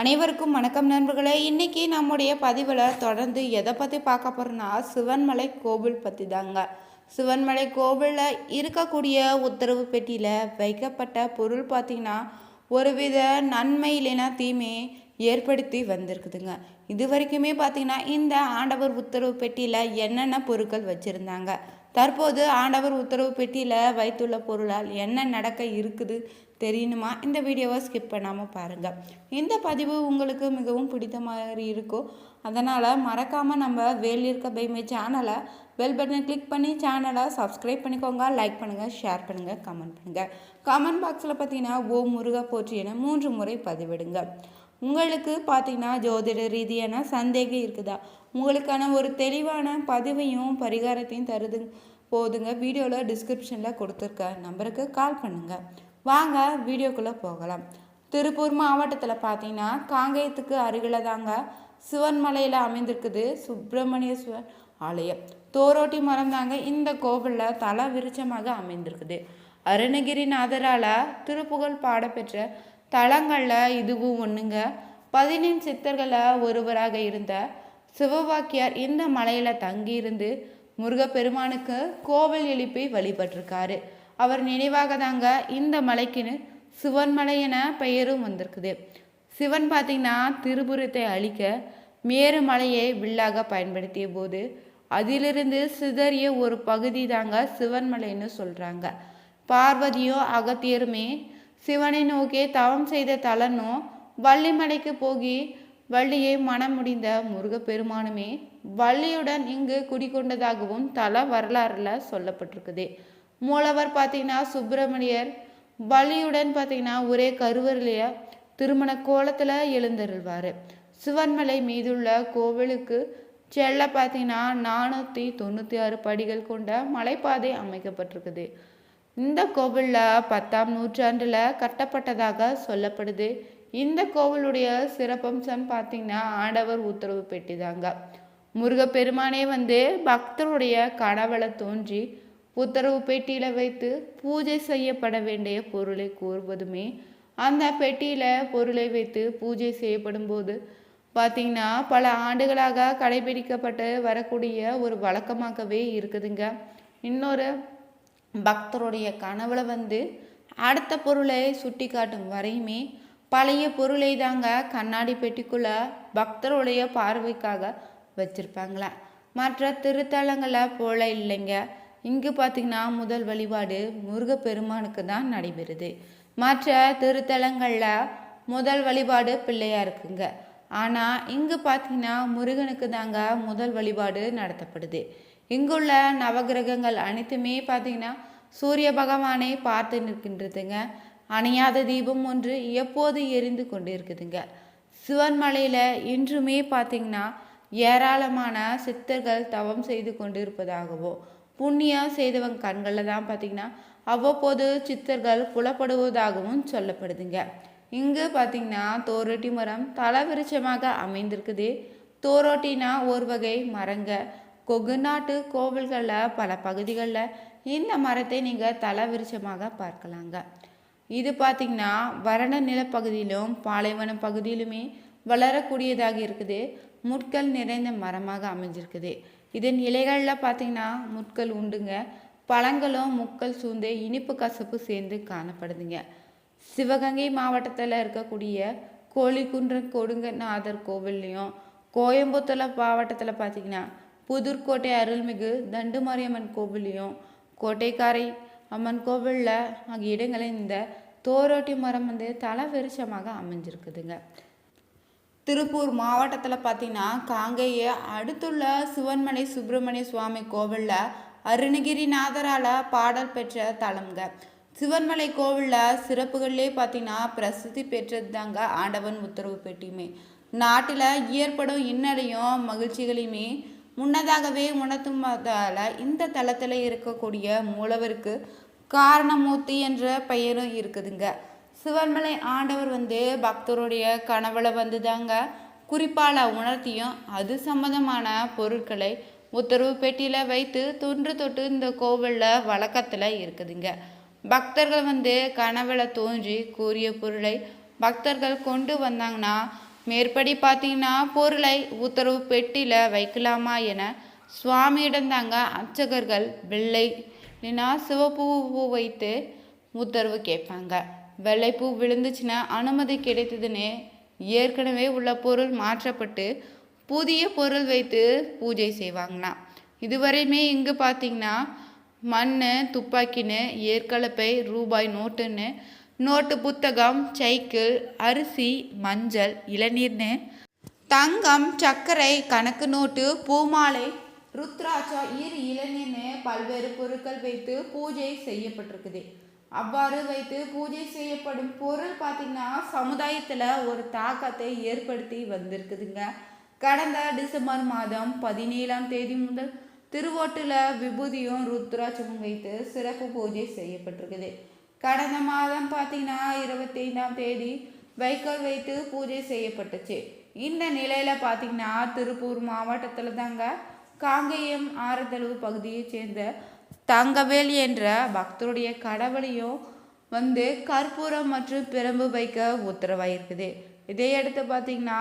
அனைவருக்கும் வணக்கம் நண்பர்களே. இன்றைக்கி நம்முடைய பதிவில் தொடர்ந்து எதை பற்றி பார்க்க போகிறோன்னா சிவன்மலை கோவில் பற்றி தாங்க சிவன்மலை கோவிலில் இருக்கக்கூடிய உத்தரவு பெட்டியில் வைக்கப்பட்ட பொருள் பார்த்திங்கன்னா ஒருவித நன்மை இல்லைன்னா தீமை ஏற்படுத்தி வந்திருக்குதுங்க. இது வரைக்குமே பார்த்திங்கன்னா இந்த ஆண்டவர் உத்தரவு பெட்டியில் என்னென்ன பொருட்கள் வச்சுருந்தாங்க? தற்போது ஆண்டவர் உத்தரவு பெட்டியில் வைத்துள்ள பொருளால் என்ன நடக்க இருக்குது? தெரியணுமா இந்த வீடியோவை ஸ்கிப் பண்ணாமல் பாருங்கள் இந்த பதிவு உங்களுக்கு மிகவும் பிடித்த மாதிரி இருக்கும். அதனால் மறக்காமல் நம்ம வேலியிருக்க பைமே சேனலை பெல் பட்டனை கிளிக் பண்ணி சேனலை சப்ஸ்கிரைப் பண்ணிக்கோங்க. லைக் பண்ணுங்கள் ஷேர் பண்ணுங்கள் கமெண்ட் பண்ணுங்கள் கமெண்ட் பாக்ஸில் பார்த்தீங்கன்னா ஓ முருகா போற்றி என மூன்று முறை பதிவிடுங்க. உங்களுக்கு பார்த்தீங்கன்னா ஜோதிட ரீதியான சந்தேகம் இருக்குதா? உங்களுக்கான ஒரு தெளிவான பதிவையும் பரிகாரத்தையும் தருது போதுங்க. வீடியோவில் டிஸ்கிரிப்ஷனில் கொடுத்துருக்க நம்பருக்கு கால் பண்ணுங்கள் வாங்க வீடியோக்குள்ளே போகலாம். திருப்பூர் மாவட்டத்தில் பார்த்தீங்கன்னா காங்கேயத்துக்கு அருகில் தாங்க சிவன்மலையில் அமைந்திருக்குது சுப்பிரமணியஸ்வர் ஆலயம். தோரோட்டி மரம் தாங்க இந்த கோவிலில் தல விருட்சமாக அமைந்திருக்குது. அருணகிரிநாதரால் திருப்புகழ் பாடப்பெற்ற தலங்களில் இதுவும் ஒன்றுங்க பதினெண் சித்தர்களில் ஒருவராக இருந்த சிவவாக்கியார் இந்த மலையில் தங்கியிருந்து முருகப்பெருமானுக்கு கோவில் எழுப்பி வழிபட்டிருக்காரு. அவர் நினைவாக தாங்க இந்த மலைக்குன்னு சிவன்மலை என பெயரும் வந்திருக்குது. சிவன் பார்த்தீங்கன்னா திருபுரத்தை அழிக்க மேரு மலையை வில்லாக பயன்படுத்திய போது அதிலிருந்து சிதறிய ஒரு பகுதி தாங்க சிவன்மலைன்னு சொல்கிறாங்க பார்வதியும் அகத்தியருமே சிவனை நோக்கி தவம் செய்த தலனும் வள்ளிமலைக்கு போகி வள்ளியை மனம் முடிந்த முருகப்பெருமானுமே வள்ளியுடன் இங்கு குடிகொண்டதாகவும் தல வரலாறுல சொல்லப்பட்டிருக்குது. மூலவர் பார்த்தீங்கன்னா சுப்பிரமணியர் பலியுடன் பார்த்தீங்கன்னா ஒரே கருவறையில திருமண கோலத்தில் எழுந்தருள்வார். சிவன்மலை மீதுள்ள கோவிலுக்கு செல்ல பார்த்தீங்கன்னா நானூற்றி தொண்ணூற்றி ஆறு படிகள் கொண்ட மலைப்பாதை அமைக்கப்பட்டிருக்குது. இந்த கோவிலில் பத்தாம் நூற்றாண்டில் கட்டப்பட்டதாக சொல்லப்படுது. இந்த கோவிலுடைய சிறப்பம்சம் பார்த்தீங்கன்னா ஆண்டவர் உத்தரவு பெட்டிதாங்க. முருகப்பெருமானே வந்து பக்தருடைய கனவுல தோன்றி உத்தரவு பெட்டியில் வைத்து பூஜை செய்யப்பட வேண்டிய பொருளை கூறுவதுமே அந்த பெட்டியில் பொருளை வைத்து பூஜை செய்யப்படும் போது பார்த்தீங்கன்னா பல ஆண்டுகளாக கடைபிடிக்கப்பட்டு வரக்கூடிய ஒரு வழக்கமாகவே இருக்குதுங்க. இன்னொரு பக்தருடைய கனவுல வந்து அடுத்த பொருளை சுட்டி காட்டும் வரையுமே பழைய பொருளை தாங்க கண்ணாடி பெட்டிக்குள்ள பக்தருடைய பார்வைக்காக வச்சுருப்பாங்களா? மற்ற திருத்தலங்களை போல இல்லைங்க. இங்கு பார்த்திங்கன்னா முதல் வழிபாடு முருகப்பெருமானுக்கு தான் நடைபெறுது. மற்ற திருத்தலங்களில் முதல் வழிபாடு பிள்ளையாருக்குங்க ஆனால் இங்கு பார்த்தீங்கன்னா முருகனுக்கு தாங்க முதல் வழிபாடு நடத்தப்படுது. இங்குள்ள நவகிரகங்கள் அனைத்துமே பார்த்திங்கன்னா சூரிய பகவானை பார்த்து நிற்கின்றதுங்க. அணையாத தீபம் ஒன்று எப்போது எரிந்து கொண்டு இருக்குதுங்க சிவன்மலையில் இன்றுமே பார்த்திங்கன்னா ஏராளமான சித்தர்கள் தவம் செய்து கொண்டிருப்பதாகவோ புண்ணியம் செய்தவங்க கண்களில் தான் பார்த்தீங்கன்னா அவ்வப்போது சித்தர்கள் புலப்படுவதாகவும் சொல்லப்படுதுங்க. இங்கு பார்த்தீங்கன்னா தோரோட்டி மரம் தலவிருச்சமாக அமைந்திருக்குது. தோரோட்டினா ஒரு வகை மரங்க. கொங்கு நாட்டு கோவில்களில் பல பகுதிகளில் இந்த மரத்தை நீங்கள் தலவிருச்சமாக பார்க்கலாங்க. இது பார்த்திங்கன்னா வறண்ட நிலப்பகுதியிலும் பாலைவன பகுதியிலுமே வளரக்கூடியதாக இருக்குது. முட்கள் நிறைந்த மரமாக அமைஞ்சிருக்குது. இதன் இலைகளில் பார்த்திங்கன்னா முட்கள் உண்டுங்க. பழங்களும் முட்கள் சூழ்ந்து இனிப்பு கசப்பு சேர்ந்து காணப்படுதுங்க. சிவகங்கை மாவட்டத்தில் இருக்கக்கூடிய கோழிக்குன்றம் கொடுங்கநாதர் கோவில்லையும் கோயம்புத்தூர் மாவட்டத்தில் பார்த்திங்கன்னா புதுர்கோட்டை அருள்மிகு தண்டுமாரியம்மன் கோவிலையும் கோட்டைக்காரை அம்மன் கோவிலில் ஆகிய இடங்களில் இந்த தோரோட்டி மரம் வந்து தலவிருச்சமாக அமைஞ்சிருக்குதுங்க. திருப்பூர் மாவட்டத்தில் பார்த்தீங்கன்னா காங்கேய அடுத்துள்ள சிவன்மலை சுப்பிரமணிய சுவாமி கோவிலில் அருணகிரிநாதரால் பாடல் பெற்ற தலம்ங்க. சிவன்மலை கோவிலில் சிறப்புகள்லே பார்த்தீங்கன்னா பிரசித்தி பெற்றது தாங்க ஆண்டவன் உத்தரவு பெட்டியுமே. நாட்டில் ஏற்படும் இன்னலையும் மகிழ்ச்சிகளையுமே முன்னதாகவே உணர்த்துவதால் இந்த தளத்தில் இருக்கக்கூடிய மூலவருக்கு காரணமூர்த்தி என்ற பெயரும் இருக்குதுங்க. சிவன்மலை ஆண்டவர் வந்து பக்தருடைய கனவுல வந்து தாங்க குறிப்பால் உணர்த்தியும் அது சம்பந்தமான பொருட்களை உத்தரவு பெட்டியில் வைத்து தொன்று தொட்டு இந்த கோவிலில் வழக்கத்தில் இருக்குதுங்க. பக்தர்கள் வந்து கனவுல தோன்றி கூறிய பொருளை பக்தர்கள் கொண்டு வந்தாங்கன்னா மேற்படி பார்த்தீங்கன்னா பொருளை உத்தரவு பெட்டியில் வைக்கலாமா என சுவாமியிடம் தாங்க அர்ச்சகர்கள் வெள்ளை இல்லைன்னா சிவப்பு பூ வைத்து உத்தரவு கேட்பாங்க. வெள்ளைப்பூ விழுந்துச்சுன்னா அனுமதி கிடைத்ததுன்னு ஏற்கனவே உள்ள பொருள் மாற்றப்பட்டு புதிய பொருள் வைத்து பூஜை செய்வாங்களாம். இதுவரையுமே இங்கு பார்த்தீங்கன்னா மண் துப்பாக்கின்னு ஏற்கலப்பை ரூபாய் நோட்டுன்னு நோட்டு புத்தகம் சைக்கிள் அரிசி மஞ்சள் இளநீர்னு தங்கம் சர்க்கரை கணக்கு நோட்டு பூமாலை ருத்ராட்சா இரு இளநீர்னு பல்வேறு பொருட்கள் வைத்து பூஜை செய்யப்பட்டிருக்குது. அவ்வாறு வைத்து பூஜை செய்யப்படும் பொருள் பார்த்திங்கன்னா சமுதாயத்தில் ஒரு தாக்கத்தை ஏற்படுத்தி வந்திருக்குதுங்க. கடந்த டிசம்பர் மாதம் பதினேழாம் தேதி முதல் திருவோட்டில் விபூதியும் ருத்ராட்சமும் வைத்து சிறப்பு பூஜை செய்யப்பட்டிருக்குது. கடந்த மாதம் பார்த்தீங்கன்னா இருபத்தைந்தாம் தேதி வைக்கோல் வைத்து பூஜை செய்யப்பட்டுச்சு. இந்த நிலையில் பார்த்தீங்கன்னா திருப்பூர் மாவட்டத்தில் தாங்க காங்கேயம் ஆரத்தளவு பகுதியைச் சேர்ந்த தங்கவேல் என்ற பக்தருடைய கடவுளையும் வந்து கற்பூரம் மற்றும் பிரம்பு வைக்க உத்தரவாயிருக்குது. இதையடுத்து பார்த்தீங்கன்னா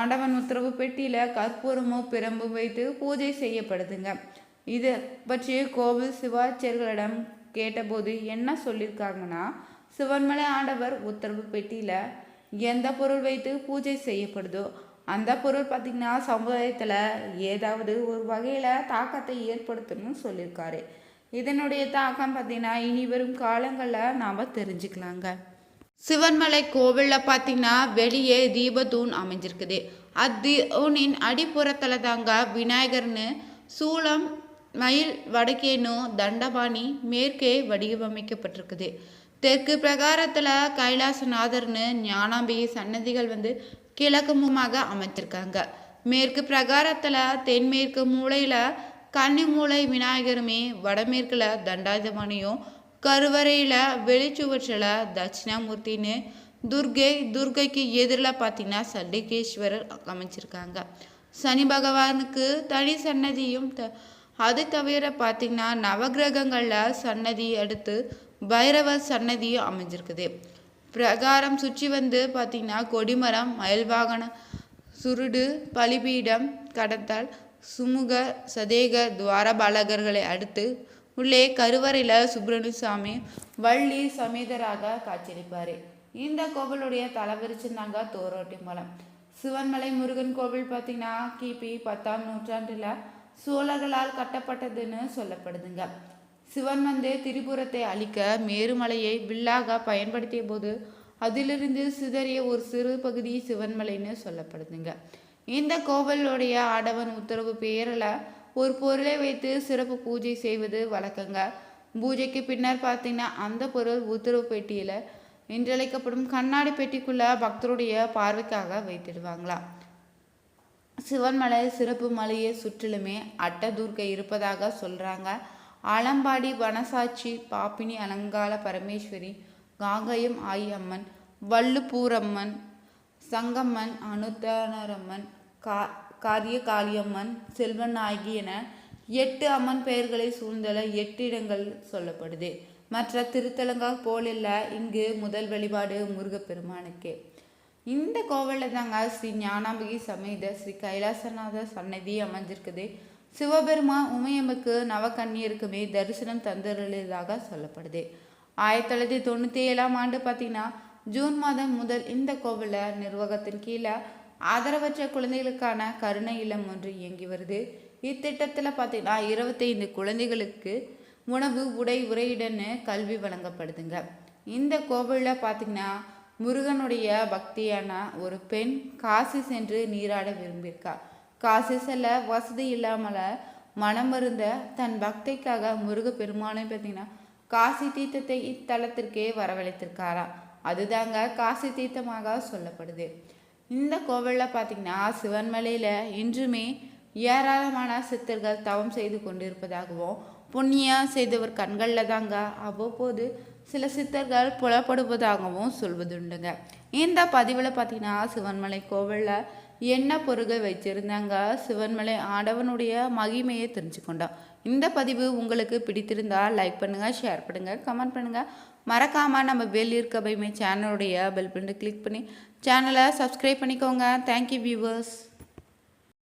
ஆண்டவன் உத்தரவு பெட்டியில் கற்பூரமும் பிரம்பு வைத்து பூஜை செய்யப்படுதுங்க. இது பற்றி கோவில் சிவாச்சியர்களிடம் கேட்டபோது என்ன சொல்லியிருக்காங்கன்னா சிவன்மலை ஆண்டவர் உத்தரவு பெட்டியில் எந்த பொருள் வைத்து பூஜை செய்யப்படுதோ அந்த பொருள் பார்த்திங்கன்னா சமுதாயத்தில் ஏதாவது ஒரு வகையில் தாக்கத்தை ஏற்படுத்தணும்னு சொல்லியிருக்காரு. இதனுடைய தாக்கம் பார்த்திங்கன்னா இனி வரும் காலங்களில் நாம் தெரிஞ்சுக்கலாங்க. சிவன்மலை கோவிலில் பார்த்தீங்கன்னா வெளியே தீபதூண் அமைஞ்சிருக்குது. அத்தூணின் அடிப்புறத்தில் தாங்க விநாயகர்னு சூளம் மயில் வடக்கேனும் தண்டபாணி மேற்கே வடிவமைக்கப்பட்டிருக்குது. தெற்கு பிரகாரத்தில் கைலாசநாதர்னு ஞானாம்பிகை சன்னதிகள் வந்து கிழக்குமுமாக அமைச்சிருக்காங்க மேற்கு பிரகாரத்தில் தென்மேற்கு மூலையில் கன்னிமூலை விநாயகருமே வடமேற்கில் தண்டாயுதபாணியும் கருவறையில் வெளிச்சுவற்றில் தட்சிணாமூர்த்தின்னு துர்கை துர்கைக்கு எதிரில் பார்த்தீங்கன்னா சண்டிகேஸ்வரர் அமைச்சிருக்காங்க. சனி பகவானுக்கு தனி சன்னதியும் த அது தவிர பார்த்தீங்கன்னா நவகிரகங்களில் சன்னதி அடுத்து பைரவர் சன்னதியும் அமைஞ்சிருக்குது. பிரகாரம் சுற்றி வந்து பார்த்தீங்கன்னா கொடிமரம் மயில்வாகன சுருடு பலிபீடம் கடத்தால் சுமுக சதேக துவாரபாலகர்களை அடுத்து உள்ளே கருவறையில் சுப்பிரமணியசாமி வள்ளி சமேதராக காட்சியளிப்பார். இந்த கோவிலுடைய தலைவிரிச்சிருந்தாங்க தோரோட்டி மலம். சிவன்மலை முருகன் கோவில் பார்த்திங்கன்னா கிபி பத்தாம் நூற்றாண்டில் சோழர்களால் கட்டப்பட்டதுன்னு சொல்லப்படுதுங்க. சிவன் வந்து திரிபுரத்தை அழிக்க மேருமலையை வில்லாக பயன்படுத்திய போது அதிலிருந்து சிதறிய ஒரு சிறு பகுதி சிவன்மலைன்னு சொல்லப்படுதுங்க. இந்த கோவிலுடைய ஆடவன் உத்தரவு பேரில் ஒரு பொருளை வைத்து சிறப்பு பூஜை செய்வது வழக்கங்க. பூஜைக்கு பின்னர் பார்த்தீங்கன்னா அந்த பொருள் உத்தரவு பெட்டியில் என்றழைக்கப்படும் கண்ணாடி பெட்டிக்குள்ள பக்தருடைய பார்வைக்காக வைத்திடுவாங்களாம். சிவன்மலை சிறப்பு மலையை சுற்றிலுமே அட்டதுர்க்கை இருப்பதாக சொல்கிறாங்க ஆலம்பாடி வனசாட்சி பாப்பினி அலங்கால பரமேஸ்வரி காங்கயம் ஆயி அம்மன் வள்ளுப்பூரம்மன் சங்கம்மன் அனுத்தனரம்மன் கா காரிய காளியம்மன் செல்வநாயகி என எட்டு அம்மன் பெயர்களை சூழ்ந்துள்ள எட்டு இடங்கள் சொல்லப்படுது. மற்ற திருத்தலங்கா போலில்ல இங்கு முதல் வழிபாடு முருகப்பெருமானுக்கே. இந்த கோவிலில் தாங்க ஸ்ரீ ஞானாம்பிகை சமேத ஸ்ரீ கைலாசநாதர் சன்னதி அமைஞ்சிருக்குது. சிவபெருமான் உமையம்முக்கு நவக்கன்னியருக்குமே தரிசனம் தந்துள்ளதாக சொல்லப்படுது. ஆயிரத்தி தொள்ளாயிரத்தி தொண்ணூற்றி ஏழாம் ஆண்டு பார்த்தீங்கன்னா ஜூன் மாதம் முதல் இந்த கோவிலில் நிர்வாகத்தின் கீழே ஆதரவற்ற குழந்தைகளுக்கான கருணை இல்லம் ஒன்று இயங்கி வருது. இத்திட்டத்தில் பார்த்தீங்கன்னா இருபத்தைந்து குழந்தைகளுக்கு உணவு உடை உரையுடன்னு கல்வி வழங்கப்படுதுங்க. இந்த கோவிலில் பார்த்தீங்கன்னா முருகனுடைய பக்தியான ஒரு பெண் காசி சென்று நீராட விரும்பியிருக்காள் காசி செல்ல வசதி இல்லாமல் மனம் இருந்த தன் பக்திக்காக முருக பெருமானை பார்த்தீங்கன்னா காசி தீர்த்தத்தை இத்தலத்திற்கே வரவழைத்திருக்காராம் அதுதாங்க காசி தீர்த்தமாக சொல்லப்படுது. இந்த கோவிலில் பார்த்தீங்கன்னா சிவன்மலையில் இன்றுமே ஏராளமான சித்தர்கள் தவம் செய்து கொண்டிருப்பதாகவும் புண்ணியம் செய்தவர் கண்களில் தாங்க அவ்வப்போது சில சித்தர்கள் புலப்படுவதாகவும் சொல்வதுண்டுங்க. இந்த பதிவில் பார்த்தீங்கன்னா சிவன்மலை கோவிலில் என்ன பொருகை வச்சுருந்தாங்க சிவன்மலை ஆடவனுடைய மகிமையை தெரிஞ்சுக்கொண்டோம் இந்த பதிவு உங்களுக்கு பிடித்திருந்தால் லைக் பண்ணுங்கள் ஷேர் பண்ணுங்கள் கமெண்ட் பண்ணுங்கள் மறக்காமல் நம்ம வெல் இருக்க பைமே சேனலுடைய பெல் பட்டனை கிளிக் பண்ணி சேனலை சப்ஸ்கிரைப் பண்ணிக்கோங்க. Thank you viewers